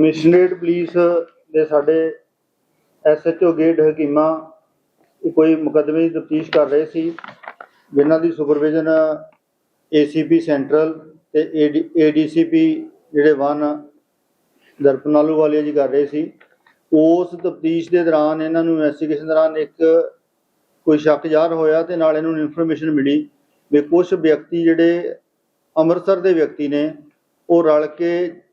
Commissionerate police ਦੇ ਸਾਡੇ SHO gate ਹਕੀਮਾ ਕੋਈ ਮੁਕੱਦਮੇ ਦੀ ਤਫਤੀਸ਼ ਕਰ ਰਹੇ ਸੀ, ਜਿਨ੍ਹਾਂ ਦੀ ਸੁਪਰਵਿਜ਼ਨ ਏਸੀਪੀ ਸੈਂਟਰਲ ਤੇ ਏਡੀਸੀਪੀ ਜਿਹੜੇ ਵਨ ਦਰਪਨਾਲੂ ਵਾਲੇ ਜੀ ਕਰ ਰਹੇ ਸੀ। ਉਸ ਤਫਤੀਸ਼ ਦੇ ਦੌਰਾਨ ਇਹਨਾਂ ਨੂੰ ਇਨਵੈਸਟੀਗੇਸ਼ਨ ਦੌਰਾਨ ਇੱਕ ਕੋਈ ਸ਼ੱਕ ਜ਼ਾਹਰ ਹੋਇਆ ਤੇ ਨਾਲ ਇਹਨਾਂ ਨੂੰ ਇਨਫੋਰਮੇਸ਼ਨ ਮਿਲੀ ਵੀ ਕੁਝ ਵਿਅਕਤੀ ਜਿਹੜੇ ਅੰਮ੍ਰਿਤਸਰ ਦੇ ਵਿਅਕਤੀ ਨੇ, ਉਹ ਰਲ ਕੇ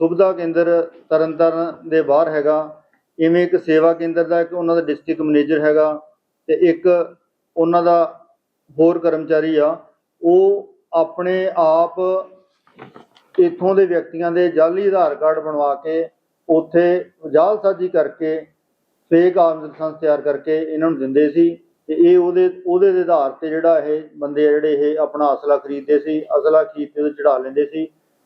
ਸੁਵਿਧਾ ਕੇਂਦਰ ਤਰਨਤਾਰਨ ਦੇ ਬਾਹਰ ਹੈਗਾ। ਇਵੇਂ ਇੱਕ ਸੇਵਾ ਕੇਂਦਰ ਦਾ ਇੱਕ ਉਹਨਾਂ ਦਾ ਡਿਸਟ੍ਰਿਕਟ ਮੈਨੇਜਰ ਹੈਗਾ ਤੇ ਇੱਕ ਉਹਨਾਂ ਦਾ ਹੋਰ ਕਰਮਚਾਰੀ ਆ। ਉਹ ਆਪਣੇ ਆਪ ਇੱਥੋਂ ਦੇ ਵਿਅਕਤੀਆਂ ਦੇ ਜਾਲੀ ਆਧਾਰ ਕਾਰਡ ਬਣਵਾ ਕੇ ਉੱਥੇ ਜਾਲਸਾਜ਼ੀ ਕਰਕੇ ਫੇਕ ਆਰਮਸ ਲਾਇਸੈਂਸ ਤਿਆਰ ਕਰਕੇ ਇਹਨਾਂ ਨੂੰ ਦਿੰਦੇ ਸੀ ਤੇ ਇਹ ਉਹਦੇ ਉਹਦੇ ਦੇ ਆਧਾਰ ਤੇ ਜਿਹੜਾ ਇਹ ਬੰਦੇ ਆ ਜਿਹੜੇ ਇਹ ਆਪਣਾ ਅਸਲਾ ਖਰੀਦਦੇ ਸੀ, ਅਸਲਾ ਖਰੀਦ ਕੇ ਚੜਾ ਲੈਂਦੇ ਸੀ।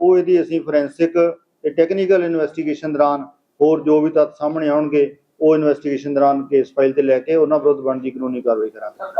ਉਹ ਇਹਦੀ ਅਸੀਂ ਫੋਰੈਂਸਿਕ ਤੇ ਟੈਕਨੀਕਲ ਇਨਵੈਸਟੀਗੇਸ਼ਨ ਦੌਰਾਨ ਹੋਰ ਜੋ ਵੀ ਤੱਥ ਸਾਹਮਣੇ ਆਉਣਗੇ, ਉਹ ਇਨਵੈਸਟੀਗੇਸ਼ਨ ਦੌਰਾਨ ਕੇਸ ਫਾਈਲ ਤੇ ਲੈ ਕੇ ਉਹਨਾਂ ਵਿਰੁੱਧ ਬਣਦੀ ਕਾਨੂੰਨੀ ਕਾਰਵਾਈ ਕਰਾਂਗੇ।